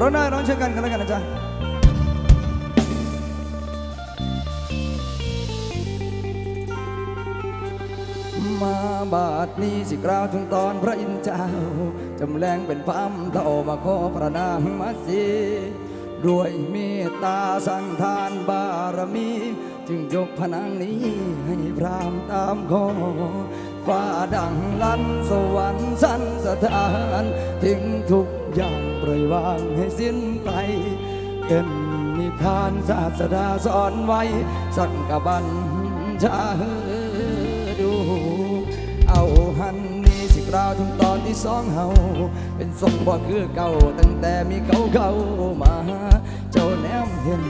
ร้องได้ร้องเช่นกันกันแล้วกันนะจ๊ะมาบาดนี้สิกล่าวถึงตอนพระอินทร์เจ้าจำแรงเป็นพามเต่ามาขอพระนางมาสีด้วยเมตตาสั่งทานบารมี จึงยกพนางนี้ให้พรามตามขอฟ้าดังลั่นสวรรค์สันสถานทิ้งทุก อย่างปล่อยวางให้สิ้นไปเป็นนิทานศาสดาสอนไว้สักกบัญชาดู เอาหันนี่สิกล่าวถึงตอนที่สองเฮาเป็นทรงบ่คือเก่าตั้งแต่มีเขาเข้ามา เจ้าแนมเห็น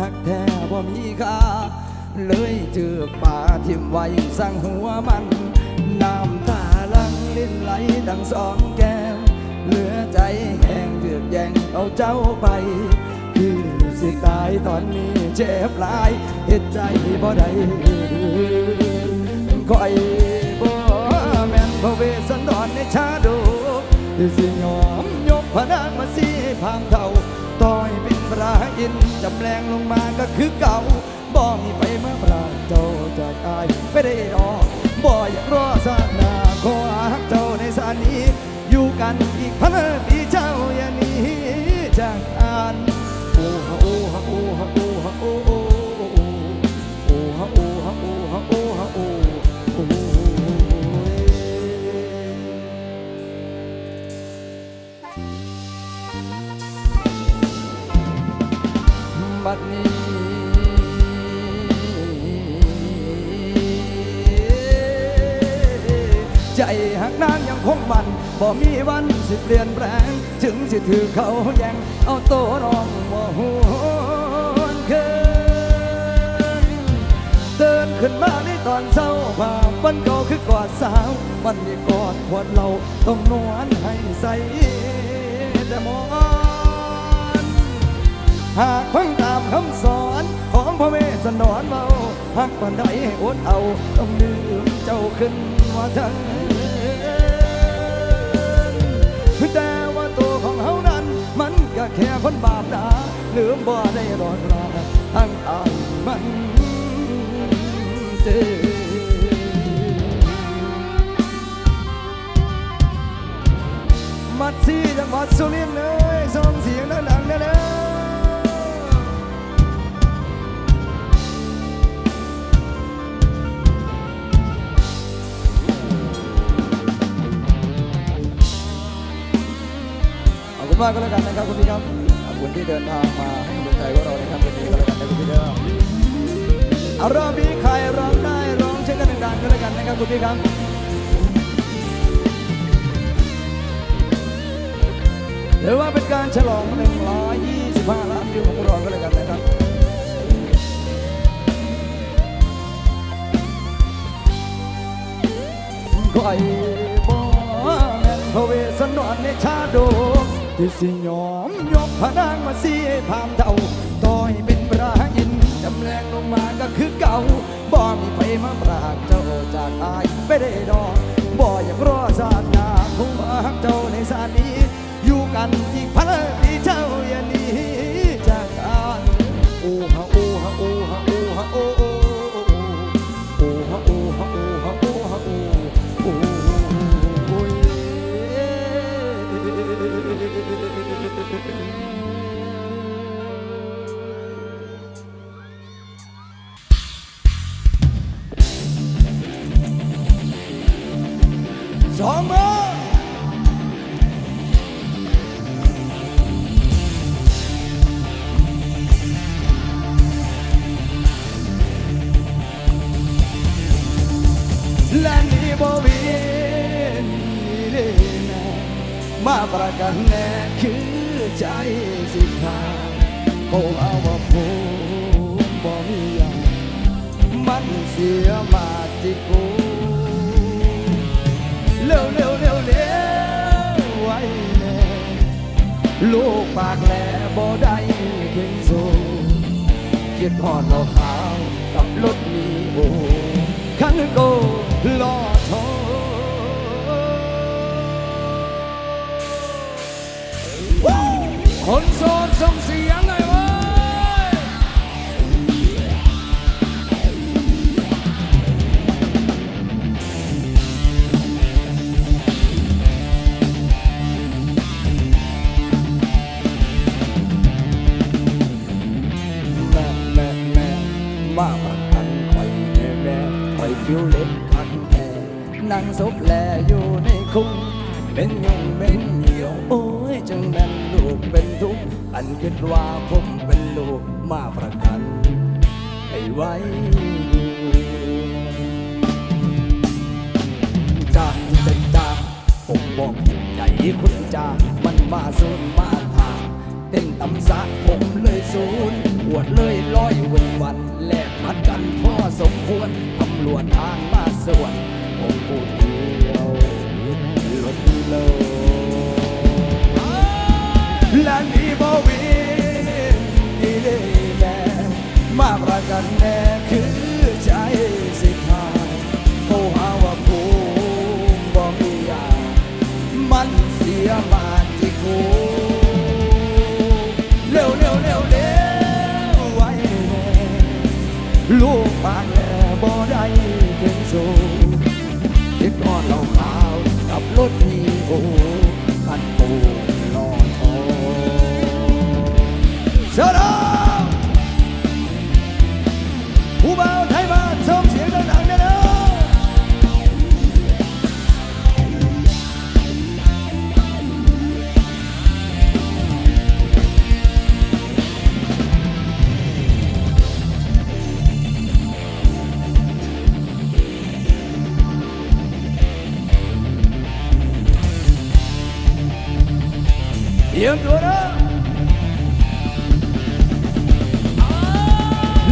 หักแท้บ่มีค่าเลยจือกป่าทิมไว้สร้างหัวมัน น้ำตาลังลิ้นไหลดังสองแก้ เหลือใจแห้งเจือกแยงเอาเจ้าไป คือสิตายตอนนี้เจ็บหลายเหตุใจบ่ได้คอยบ่แม่นพระเวสสันดรในชาดกที่สิยอมยกพระนางมาสีพามเท่าต่อยเป็นพระอินจำแรงลงมาก็คือเก่าบ่มีไปเมื่อพระเจ้าจะตายไม่ได้ดอกบ่อยากรอสานาขอหักเจ้าในสานี้ อยู่กันอีกพันปีเจ้าอย่าหนีจากกันโอ้ฮะโอ้ฮะโอ้ฮะโอ้ฮะโอ้โอ้โอ้ฮะโอ้ฮะโอ้ บ่มีวันสิเปลี่ยนแปลง ถึงสิถือเขาแย่งเอาโตน้องบ่หวนคืนเตือนขึ้นมาในตอนเช้าภาพมันเก่าคือกอดสาวมันมีกอดขวดเราต้องนวลให้ใสแต่มองหากฟังตามคำสอนของพระเวสสันดรเมาหากปันใดให้อดเอาต้องดื่มเจ้าขึ้นว่าเธ แต่ว่าตัวของเฮานั้น มันก็แค่คนบาปนาลืมบ่ได้รอดราทั้งอานมันเจอมัดซี่จังหวัดสุรินทร์เลยส่งเสียงดังๆได้เลยขอ มากก็แล้วกันนะครับคุณพี่ครับขอบคุณที่เดินทางมาให้กำลังใจพวกเราในค่ำคืนนี้ก็แล้วกันนะคุณพี่เด้อเอารอบนี้ใครร้องได้ร้องเช่นกันดังๆก็แล้วกันนะครับคุณพี่ครับถือว่าเป็นการฉลอง 125 ล้านวิวของพวกเราก็เลยกันนะครับคอยบ่แม่นพระเวสสันดรในชาดก ที่สิยอมยกพระนางมาสีพามเท่าต่อยเป็นพระอินจำแรงลงมาก็คือเก่าบ่มีไฟมาปรากเจ้าจากอายไม่ได้ดอกบ่อยากรอสาดนาคงมาหักเจ้าในสานี้อยู่กันอีกพันปีเจ้าอย่าหนี ส dia mágico Leu, leu, leu, leu, ai, né Lúc bạc lẽ bỏ đáy kinh dù Kiệt hòn lò khao, tập lốt mì bồ Khăn cô lo thôi คนโสดส่งเสีย ว่าผมเป็นลูกมาประกันให้ไว้จากจังจังผมบอกใหญ่คุณจามันมาสูนมาทางเต้นตำสะผมเลยสูนปวดเลยลอยวันวันแลกพัดกันพ่อสมควรตำรวจทางมาสวนผมปูด Oh. เยี่ยมตัวนะ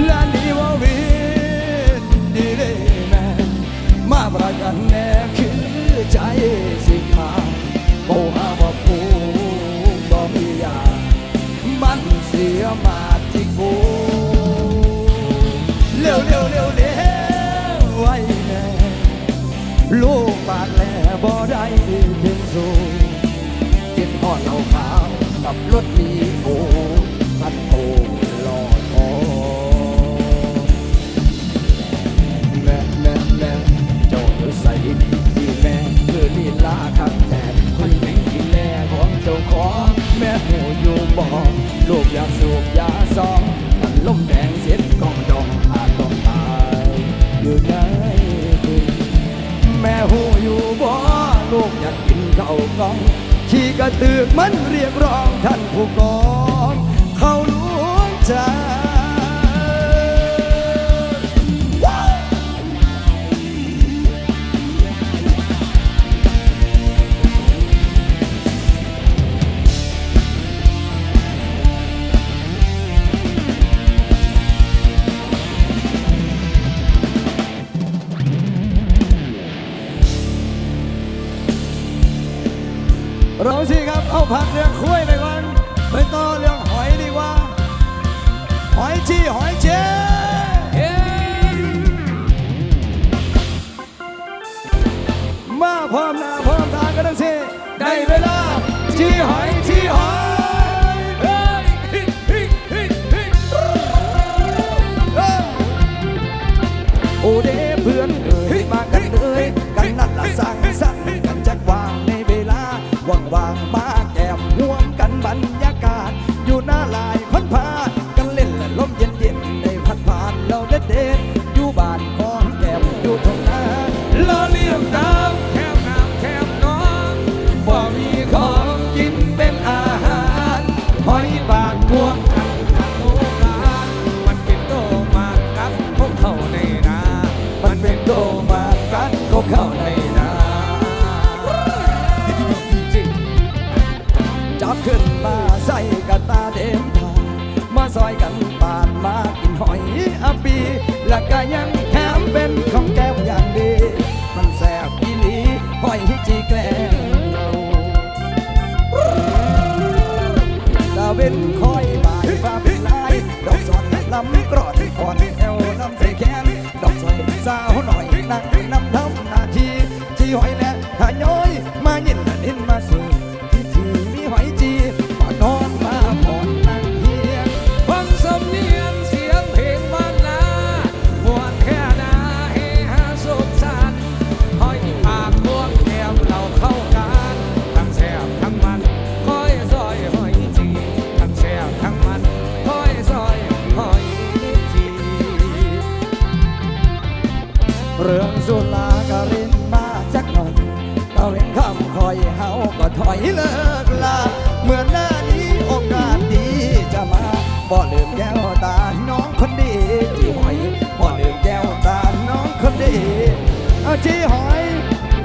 ลานีวาวินดีเลยแม่มาประกันแนบคือใจ รถมี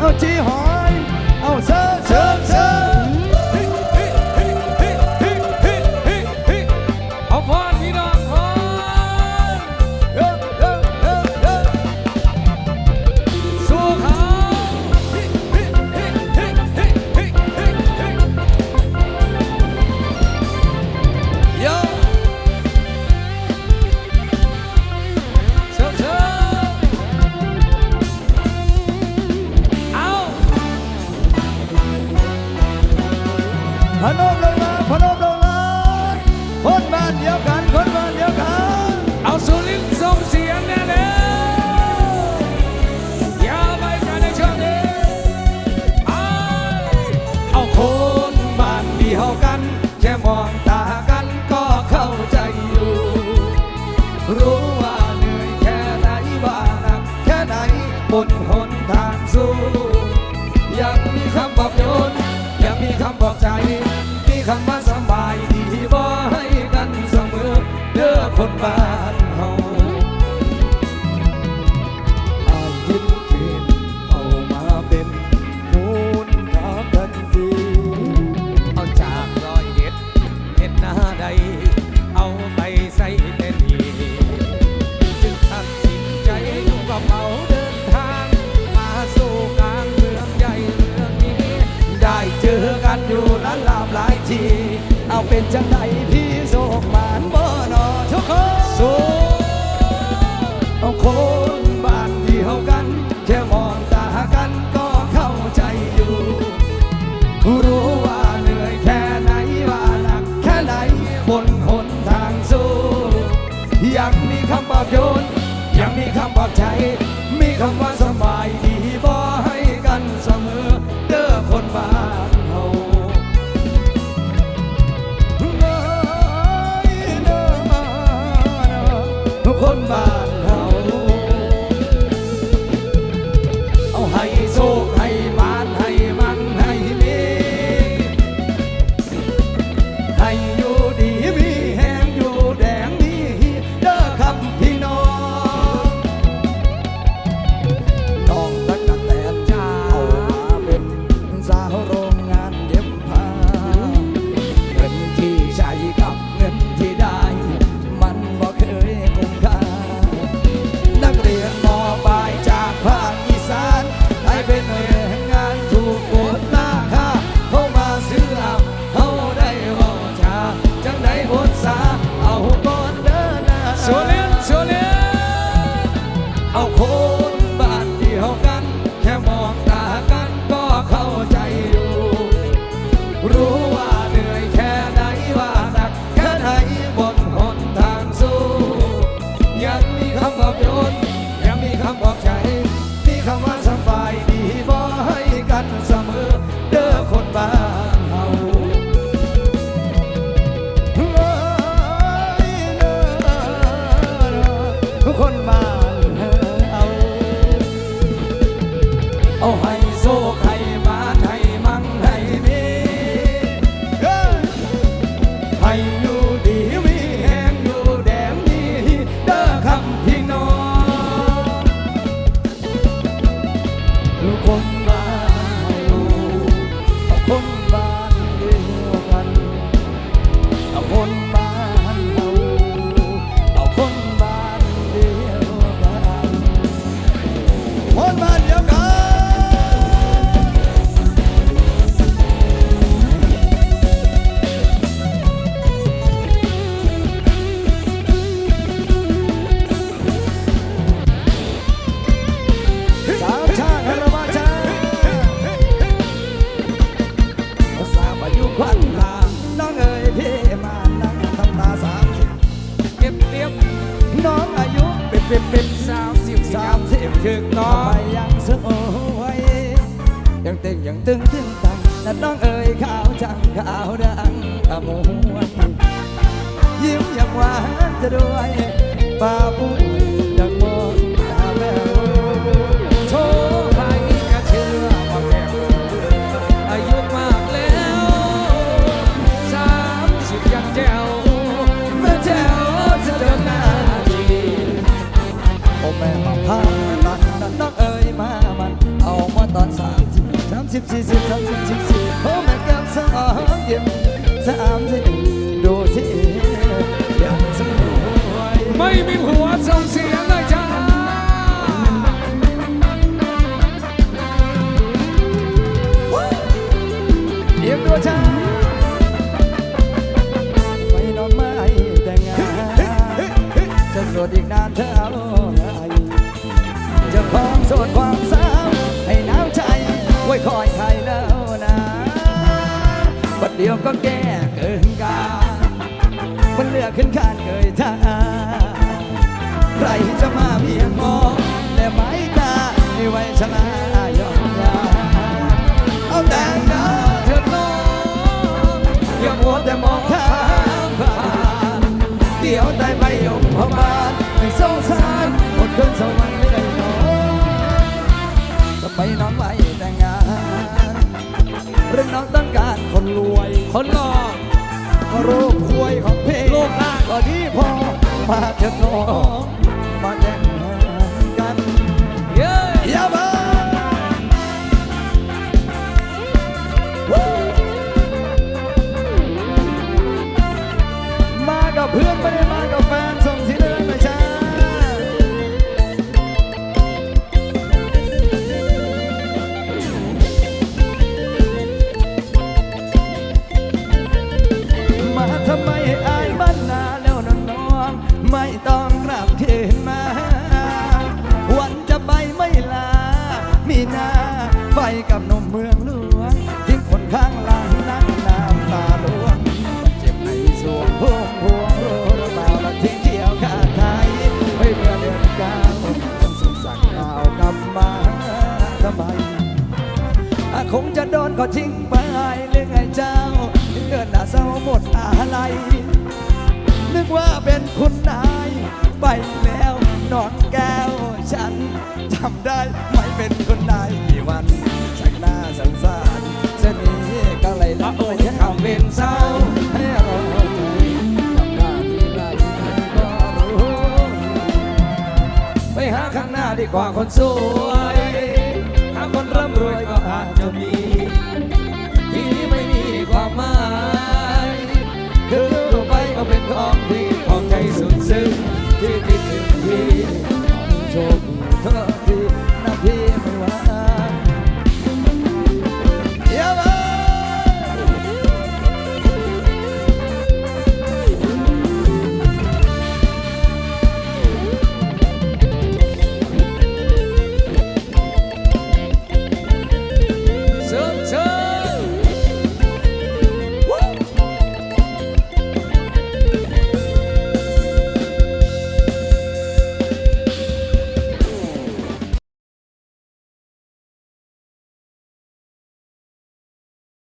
เออจีหอ พนมลงมาพนมลงมาคนบ้านเดียวกันคนบ้านเดียวกัน เอาสุรินทร์ส่งเสียงแน่เลยอย่าไปกันในช่วงนี้เอาคนบ้านเดียวกันแค่มอง Put my แค่มองตากันก็เข้าใจอยู่ รู้ว่าเหนื่อยแค่ไหนว่าหนักแค่ไหนบนหนทางสู้ ยังมีคำบอกโยนยังมีคำบอกใจ เดียวก็แก้เกินกาลมันเลือกขึ้นขานเกยท่าใครจะมาเพียงมองและไม้ตาในวัยชรายอมยาเอาแต่งาเถิดน้องอย่ามัวแต่มองข้ามผ่านเดี๋ยวตายไปยมพบาลไม่สงสารหมดคืนสวรรค์ไม่ได้นอนจะไปนอนไว้แต่งงานหรือน้องต้องการคนร มาเถิดน้อง ก็ทิ้งไปเรื่องไงเจ้าเกิดหน้าเศร้าหมดอะไร นึกว่าเป็นคุณนายไปแล้วนอนแก้วฉันจำได้ไม่เป็นคุณนายกี่วันชักหน้าสงสารเส้นนี้ก็เลยละโอ้ยคำเป็นเศร้าให้เราไปหาข้างหน้าดีกว่าคนสวย หาคนร่ำรวยก็อาจจะมี ที่